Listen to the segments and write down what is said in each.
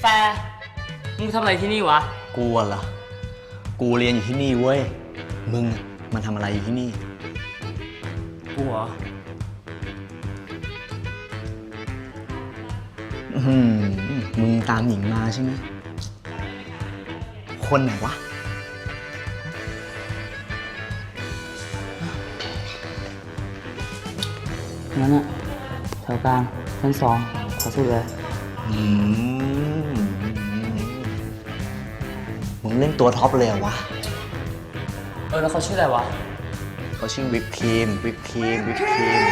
แฟร์มึงทำอะไรที่นี่วะ กูอะเหรอ กูเรียนอยู่ที่นี่เว้ย มึงอะมันทำอะไรอยู่ที่นี่ กูเหรอ อื้อหือมึงตามหญิงมาใช่ไหม คนไหนวะงั้นอะแถวกลางชั้นสองขอสุดเลย อืม มึงเล่นตัวท็อปเลยเหรอวะเออแล้วเขาชื่ออะไรวะ เขาชื่อวิปครีมวิปครีมวิปครีม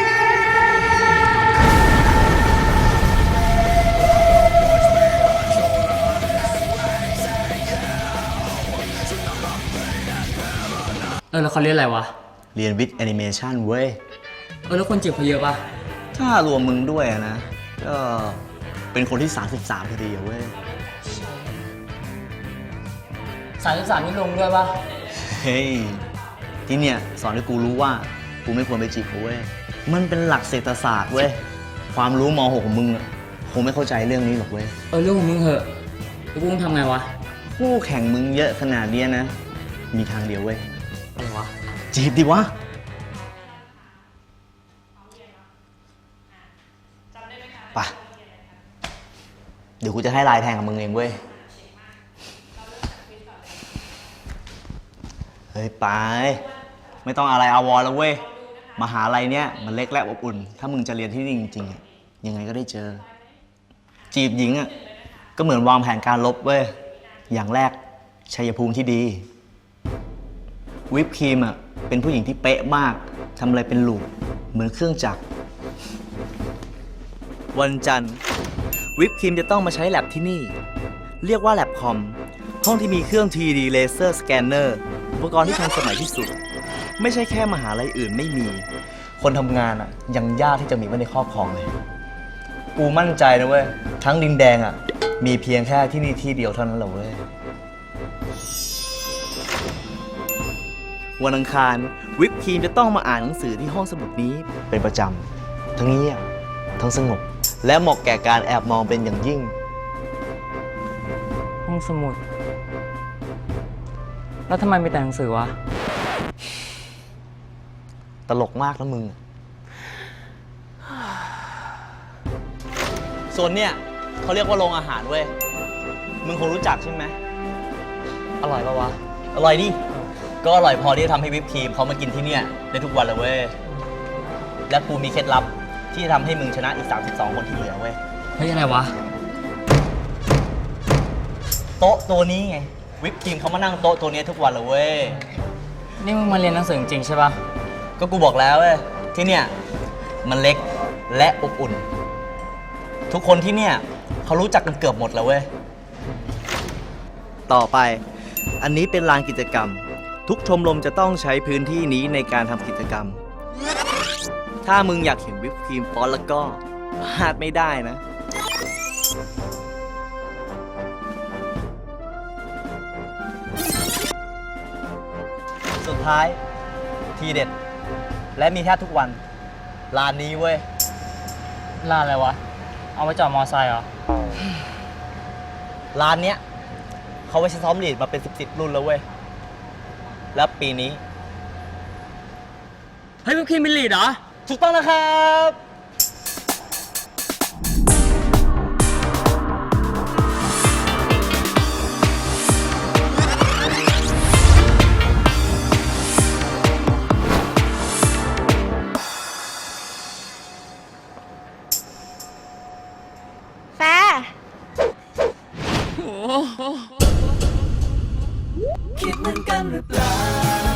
เออแล้วเขาเรียกอะไรวะ เรียนวิทย์แอนิเมชันเว้ย เออแล้วคนจีบเขาเยอะปะถ้ารวมมึงด้วยอะนะ ก็เป็นคนที่ 33พอดีอะเว้ย สามสิบสามนี่ลงด้วยปะเฮ้ยที่เนี่ยสอนให้กูรู้ว่ากูไม่ควรไปจีบเขาเว้ย มันเป็นหลักเศรษฐศาสตร์เว้ย ความรู้ม .6 ของมึงอะคงไม่เข้าใจเรื่องนี้หรอกเว้ย เออเรื่องของมึงเหอะแล้วกูต้องทำไงวะคู่แข่งมึงเยอะขนาดเนี้ยนะ มีทางเดียวเว้ย อะไรวะ จีบดิวะ ไป เดี๋ยวกูจะให้ลายแทงกับมึงเองเว้ย เฮ้ยไปไม่ต้องอะไรอาวรแล้วเว้ยมหาลัยเนี้ยมันเล็กและอบอุ่น ถ้ามึงจะเรียนที่นี่จริงๆอะยังไงก็ได้เจอ จีบหญิงอะก็เหมือนวางแผนการลบเว้ยอย่างแรกชัยภูมิที่ดี วิปครีมอะเป็นผู้หญิงที่เป๊ะมากทำอะไรเป็นลูกเหมือนเครื่องจักร วันจันทร์ วิปครีมจะต้องมาใช้แลบที่นี่ เรียกว่าแลบคอม ห้องที่มีเครื่อง 3D Laser Scanner อุ ปกรณ์ที่ทันสมัยที่สุด ไม่ใช่แค่มหาลัยอื่นไม่มี คนทำงานอะ ยังยากที่จะมีไว้ในครอบครองเลย กูมั่นใจนะเว้ย ทั้งดินแดงอะ มีเพียงแค่ที่นี่ที่เดียวเท่านั้นแหละเว้ย วันอังคารวิปครีมจะต้องมาอ่านหนังสือที่ห้องสมุดนี้เป็นประจำ ทั้งเงียบทั้งสงบ และเหมาะแก่การแอบมองเป็นอย่างยิ่ง ห้องสมุด แล้วทำไมมีแต่หนังสือวะ ตลกมากนะมึง ส่วนเนี่ยเขาเรียกว่าโรงอาหารเว้ย มึงคงรู้จักใช่ไหม อร่อยปะวะ อร่อยดิ ก็อร่อยพอที่จะทำให้วิปครีมเขามากินที่เนี่ยได้ทุกวันเลยเว้ย และกูมีเคล็ดลับที่จะทำให้มึงชนะอีก 32 คนที่เหลือเว้ย เฮ้ยอะไรวะ โต๊ะตัวนี้ไง วิปครีมเขามานั่งโต๊ะตัวนี้ทุกวันเลยเว้ย นี่มึงมาเรียนหนังสือจริงๆใช่ปะก็กูบอกแล้วเว้ยที่เนี่ยมันเล็กและอบอุ่น ทุกคนที่เนี่ยเขารู้จักกันเกือบหมดแล้วเว้ย ต่อไป อันนี้เป็นลานกิจกรรม ทุกชมรมจะต้องใช้พื้นที่นี้ในการทำกิจกรรม ถ้ามึงอยากเห็นวิปครีมฟอนต์แล้วก็พลาดไม่ได้นะ สุดท้ายทีเด็ด และมีแทบทุกวันร้านนี้เว้ยร้านอะไรวะ เอาไว้จอดมอไซค์เหรอ ร้านเนี้ยเขาไว้ใช้ซ้อมลีดมาเป็นสิบสิบรุ่นแล้วเว้ย แล้วปีนี้ เฮ้ยมึงคิมมิลลีดเหรอ ถูกต้องนะครับ คิดเหมือนกันหรือเปล่า